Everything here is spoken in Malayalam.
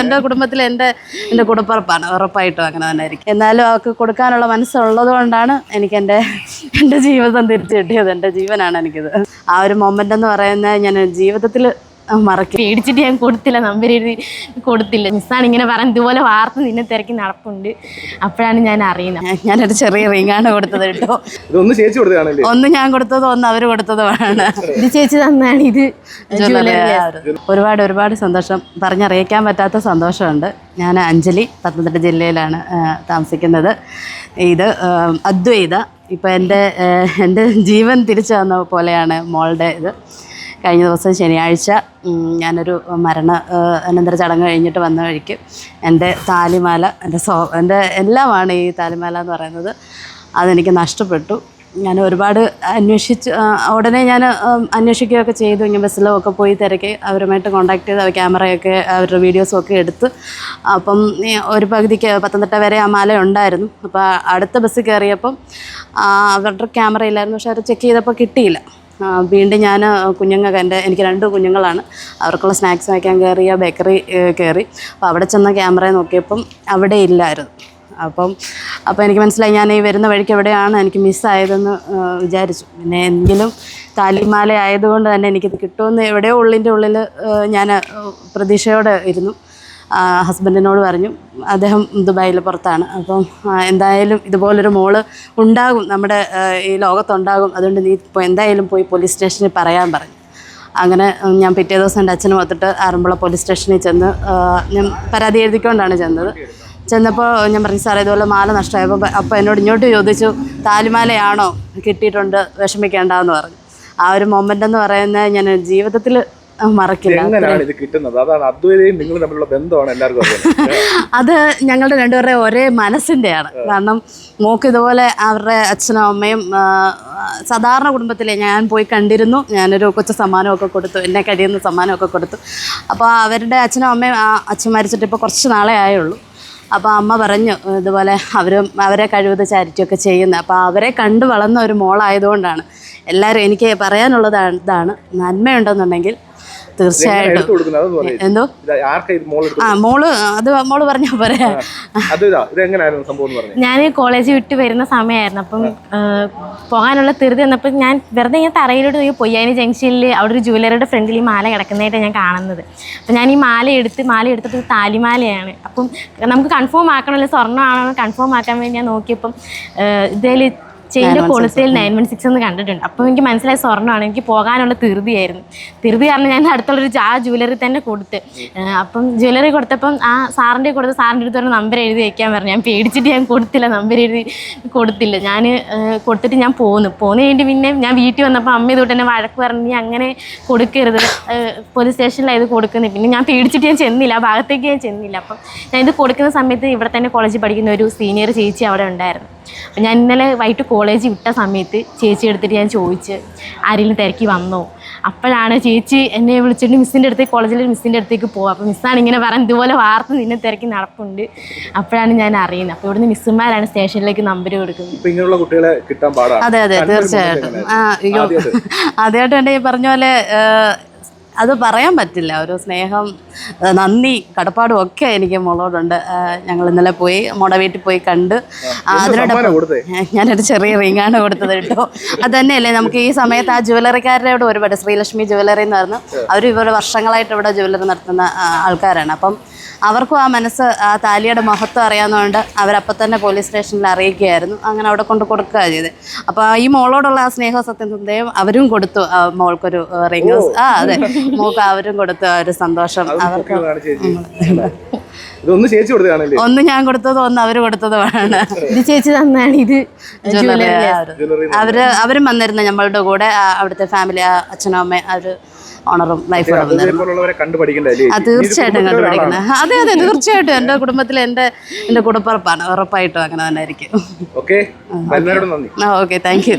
എന്റെ കുടുംബത്തിൽ എന്റെ എന്റെ കൂടപ്പുറപ്പാണ്. ഉറപ്പായിട്ടും അങ്ങനെ തന്നെ ആയിരിക്കും. എന്നാലും അവർക്ക് കൊടുക്കാനുള്ള മനസ്സുള്ളത് കൊണ്ടാണ് എനിക്ക് എന്റെ എന്റെ ജീവിതം തിരിച്ചു കിട്ടിയത്. എന്റെ ജീവനാണ് എനിക്കിത്. ആ ഒരു മൊമെന്റ് എന്ന് പറയുന്നത് ഞാൻ ജീവിതത്തിൽ മറക്കും. പേടിച്ചിട്ട് ഞാൻ കൊടുത്തില്ല നമ്പർ എഴുതി കൊടുത്തില്ല. മിസ്സാണ് ഇങ്ങനെ പറഞ്ഞ ഇതുപോലെ വാർത്ത നിന്നെ തിരക്കി നടപ്പുണ്ട്. അപ്പോഴാണ് ഞാൻ അറിയുന്നത്. ഞാനൊരു ചെറിയ റിങ്ങാണ് കൊടുത്തത് കേട്ടോ. ഒന്ന് ഞാൻ കൊടുത്തതോ ഒന്ന് അവർ കൊടുത്തതുമാണ്. ഇത് ചേച്ചി തന്നാണ് ഇത്. ഒരുപാട് ഒരുപാട് സന്തോഷം. പറഞ്ഞറിയിക്കാൻ പറ്റാത്ത സന്തോഷമുണ്ട്. ഞാൻ അഞ്ജലി പത്തനംതിട്ട ജില്ലയിലാണ് താമസിക്കുന്നത്. ഇത് അദ്വൈത. ഇപ്പം എന്റെ എന്റെ ജീവൻ തിരിച്ചു വന്ന പോലെയാണ് മോളുടെ ഇത്. കഴിഞ്ഞ ദിവസം ശനിയാഴ്ച ഞാനൊരു മരണ അനന്തര ചടങ്ങ് കഴിഞ്ഞിട്ട് വന്ന വഴിക്ക് എന്റെ താലിമാല എന്റെ സോ എന്റെ എല്ലാമാണ് ഈ താലിമാല എന്ന് പറയുന്നത്. അതെനിക്ക് നഷ്ടപ്പെട്ടു. ഞാൻ ഒരുപാട് അന്വേഷിച്ച് ഉടനെ ഞാൻ അന്വേഷിക്കുകയൊക്കെ ചെയ്തു. ഇങ്ങനെ ബസ്സിലോ ഒക്കെ പോയി തിരക്കി അവരുമായിട്ട് കോൺടാക്ട് ചെയ്ത് ക്യാമറയൊക്കെ അവരുടെ വീഡിയോസും ഒക്കെ എടുത്ത്. അപ്പം ഒരു പകുതിക്ക് പത്തനംതിട്ട വരെ ആ മാല ഉണ്ടായിരുന്നു. അപ്പോൾ അടുത്ത ബസ്സിൽ കയറിയപ്പം അവരുടെ ക്യാമറ ഇല്ലായിരുന്നു. പക്ഷെ അവർ ചെക്ക് ചെയ്തപ്പോൾ കിട്ടിയില്ല. വീണ്ടും ഞാൻ കുഞ്ഞുങ്ങൾക്ക് എന്റെ എനിക്ക് രണ്ട് കുഞ്ഞുങ്ങളാണ്. അവർക്കുള്ള സ്നാക്സ് വയ്ക്കാൻ കയറിയ ബേക്കറി കയറി. അപ്പോൾ അവിടെ ചെന്ന ക്യാമറ നോക്കിയപ്പം അവിടെ ഇല്ലായിരുന്നു. അപ്പം അപ്പോൾ എനിക്ക് മനസ്സിലായി ഞാൻ ഈ വരുന്ന വഴിക്ക് എവിടെയാണ് എനിക്ക് മിസ്സായതെന്ന് വിചാരിച്ചു. പിന്നെ എന്തെങ്കിലും താലിമാല ആയതുകൊണ്ട് തന്നെ എനിക്കിത് കിട്ടുമെന്ന് എവിടെയോ ഉള്ളിന്റെ ഉള്ളിൽ ഞാൻ പ്രതീക്ഷയോടെ ഇരുന്നു. ഹസ്ബൻഡിനോട് പറഞ്ഞു അദ്ദേഹം ദുബായിൽ പുറത്താണ്. അപ്പം എന്തായാലും ഇതുപോലൊരു മോൾ ഉണ്ടാകും. നമ്മുടെ ഈ ലോകത്തുണ്ടാകും. അതുകൊണ്ട് നീ ഇപ്പോൾ എന്തായാലും പോയി പോലീസ് സ്റ്റേഷനിൽ പറയാൻ പറഞ്ഞു. അങ്ങനെ ഞാൻ പിറ്റേ ദിവസം എന്റെ അച്ഛനും ഒത്തിട്ട് ആറന്മുള പോലീസ് സ്റ്റേഷനിൽ ചെന്ന് ഞാൻ പരാതി എഴുതിക്കൊണ്ടാണ് ചെന്നത്. ചെന്നപ്പോൾ ഞാൻ പറഞ്ഞു സാറേ ഇതുപോലെ മാല നഷ്ടമായപ്പോൾ അപ്പോൾ എന്നോട് ഇങ്ങോട്ട് ചോദിച്ചു താലിമാലയാണോ? കിട്ടിയിട്ടുണ്ട് വിഷമിക്കേണ്ടെന്ന് പറഞ്ഞു. ആ ഒരു മൊമെന്റ് എന്ന് പറയുന്നത് ഞാൻ ജീവിതത്തിൽ മറക്കില്ല. എങ്ങനെയാണ് ഇത് കിട്ടുന്നത്? അതാണ് അദ്വൈതയും നിങ്ങൾ തമ്മിലുള്ള ബന്ധമാണ് എല്ലാവർക്കും അറിയുന്നത് അത് ഞങ്ങളുടെ രണ്ടുപേരുടെ ഒരേ മനസ്സിന്റെയാണ് കാരണം മോക്ക് ഇതുപോലെ അവരുടെ അച്ഛനും അമ്മയും ആ, സാധാരണ കുടുംബത്തിലെ ഞാൻ പോയി കണ്ടിരുന്നു. ഞാനൊരു കൊച്ചു സമ്മാനമൊക്കെ കൊടുത്തു. എന്നെ കഴിയുന്ന സമ്മാനമൊക്കെ കൊടുത്തു. അപ്പോൾ അവരുടെ അച്ഛനും അമ്മയും ആ അച്ഛൻ മരിച്ചിട്ട് ഇപ്പോൾ കുറച്ച് നാളേ ആയുള്ളൂ. അപ്പോൾ അമ്മ പറഞ്ഞു ഇതുപോലെ അവരും അവരെ കഴിവത് ചാരിറ്റിയൊക്കെ ചെയ്യുന്നത് അപ്പോൾ അവരെ കണ്ടു വളർന്ന ഒരു മോളായതുകൊണ്ടാണ്. എല്ലാവരും എനിക്ക് പറയാനുള്ളതാണ് ഇതാണ് നന്മയുണ്ടെന്നുണ്ടെങ്കിൽ തീർച്ചയായിട്ടും. എന്തോ? ആ മോൾ അത് മോൾ പറഞ്ഞാ പോരെ. ഞാൻ കോളേജ് വിട്ട് വരുന്ന സമയമായിരുന്നു അപ്പം പോകാനുള്ള ധൃതി വന്നപ്പോൾ ഞാൻ വെറുതെ ഇങ്ങനെ തറയിലോട്ട് പോയി പൊയ്യാനി ജംഗ്ഷനിൽ അവിടെ ഒരു ജുവലറിയുടെ ഫ്രണ്ടിൽ ഈ മാല കിടക്കുന്നതായിട്ടാണ് ഞാൻ കാണുന്നത്. അപ്പം ഞാൻ ഈ മാല എടുത്ത് മാല എടുത്തിട്ട് താലിമാലയാണ്. അപ്പം നമുക്ക് കൺഫേം ആക്കണമല്ലോ സ്വർണമാണോ കൺഫേം ആക്കാൻ വേണ്ടി ഞാൻ നോക്കിയപ്പം ഇതിൽ ചെയിന്റെ പോളിസിയിൽ നയൻ വൺ സിക്സ് എന്ന് കണ്ടിട്ടുണ്ട്. അപ്പോൾ എനിക്ക് മനസ്സിലായി സ്വർണമാണ്. എനിക്ക് പോകാനുള്ള ധൃതിയായിരുന്നു. ധൃതി കാരണം ഞാൻ അടുത്തുള്ളൊരു ആ ജ്വല്ലറി തന്നെ കൊടുത്ത്. അപ്പം ജ്വല്ലറി കൊടുത്തപ്പം ആ സാറിന്റെ കൊടുത്ത് സാറിന്റെ അടുത്ത് ഒരു നമ്പർ എഴുതി വയ്ക്കാൻ പറഞ്ഞു. ഞാൻ പേടിച്ചിട്ട് ഞാൻ കൊടുത്തില്ല. നമ്പർ എഴുതി കൊടുത്തില്ല. ഞാൻ കൊടുത്തിട്ട് ഞാൻ പോന്നു. പോന്നു കഴിഞ്ഞിട്ട് പിന്നെ ഞാൻ വീട്ടിൽ വന്നപ്പോൾ അമ്മ ഇതുകൊണ്ട് തന്നെ വഴക്ക് പറഞ്ഞു നീ അങ്ങനെ കൊടുക്കരുത്. പോലീസ് സ്റ്റേഷനിലാണ് ഇത് കൊടുക്കുന്നത് പിന്നെ ഞാൻ പേടിച്ചിട്ട് ഞാൻ ചെന്നില്ല. ആ ഭാഗത്തേക്ക് ഞാൻ ചെന്നില്ല. അപ്പം ഞാൻ ഇത് കൊടുക്കുന്ന സമയത്ത് ഇവിടെ തന്നെ കോളേജിൽ പഠിക്കുന്ന ഒരു സീനിയർ ചേച്ചി അവിടെ ഉണ്ടായിരുന്നു. അപ്പം ഞാൻ ഇന്നലെ വൈകിട്ട് കോളേജ് വിട്ട സമയത്ത് ചേച്ചി എടുത്തിട്ട് ഞാൻ ചോദിച്ച് ആരെങ്കിലും തിരക്കി വന്നോ? അപ്പോഴാണ് ചേച്ചി എന്നെ വിളിച്ചിട്ട് മിസ്സിന്റെ അടുത്തേക്ക് കോളേജിലെ മിസ്സിന്റെ അടുത്തേക്ക് പോകാം അപ്പോൾ മിസ്സാണ് ഇങ്ങനെ പറഞ്ഞ ഇതുപോലെ വാർത്ത നിന്നെ തിരക്കി നടപ്പുണ്ട്. അപ്പോഴാണ് ഞാൻ അറിയുന്നത്. അപ്പോൾ ഇവിടുന്ന് മിസ്സുമാരാണ് സ്റ്റേഷനിലേക്ക് നമ്പർ കൊടുക്കുന്നത്. ഇങ്ങനെയുള്ള കുട്ടികളെ കിട്ടാൻ പാടാണ് അതെ അതെ തീർച്ചയായിട്ടും. ആദ്യമായിട്ട്. ഈ പറഞ്ഞ പോലെ അത് പറയാൻ പറ്റില്ല. ഒരു സ്നേഹം നന്ദി കടപ്പാടും ഒക്കെ എനിക്ക് മോളോടുണ്ട്. ഞങ്ങൾ ഇന്നലെ പോയി മോടെ വീട്ടിൽ പോയി കണ്ട്. അതിനോട് അതിനോടൊപ്പം ഞാനൊരു ചെറിയ റിങ്ങാണ് കൊടുത്തത് കേട്ടോ. അത് തന്നെയല്ലേ നമുക്ക് ഈ സമയത്ത് ആ ജ്വല്ലറിക്കാരുടെ ഒരുപാട് ശ്രീലക്ഷ്മി ജുവലറി എന്ന് പറഞ്ഞു അവർ ഇവിടെ വർഷങ്ങളായിട്ട് ഇവിടെ ജുവലറി നടത്തുന്ന ആൾക്കാരാണ്. അപ്പം അവർക്കും ആ മനസ്സ് ആ താലിയുടെ മഹത്വം അറിയാവുന്നതുകൊണ്ട് അവരപ്പം തന്നെ പോലീസ് സ്റ്റേഷനിൽ അറിയിക്കുകയായിരുന്നു. അങ്ങനെ അവിടെ കൊണ്ട് കൊടുക്കുക ചെയ്ത്. അപ്പോൾ ഈ മോളോടുള്ള ആ സ്നേഹ സത്യസന്ധയും അവരും കൊടുത്തു. ആ മോൾക്കൊരു റിങ് ആ അതെ. മോൾക്ക് അവരും കൊടുത്തു ആ ഒരു സന്തോഷം. അവർക്ക് ചേച്ചി കൊടുത്തതാണല്ലേ? ഒന്ന് ഞാൻ കൊടുത്തതും ഒന്ന് അവർ കൊടുത്തതുമാണ്. ഇത് ചേച്ചി തന്നാണ്. ഇത് അവർ അവരും വന്നിരുന്നു നമ്മളുടെ കൂടെ. അവിടുത്തെ ഫാമിലി ആ അച്ഛനും അമ്മയും അവർ ഓണറും ആ തീർച്ചയായിട്ടും കണ്ടുപിടിക്കുന്നത് അതെ അതെ തീർച്ചയായിട്ടും. എന്റെ കുടുംബത്തിൽ എന്റെ എന്റെ കൂടപ്പുറപ്പാണ് ഉറപ്പായിട്ടും അങ്ങനെ തന്നെ ആയിരിക്കും. Okay thank you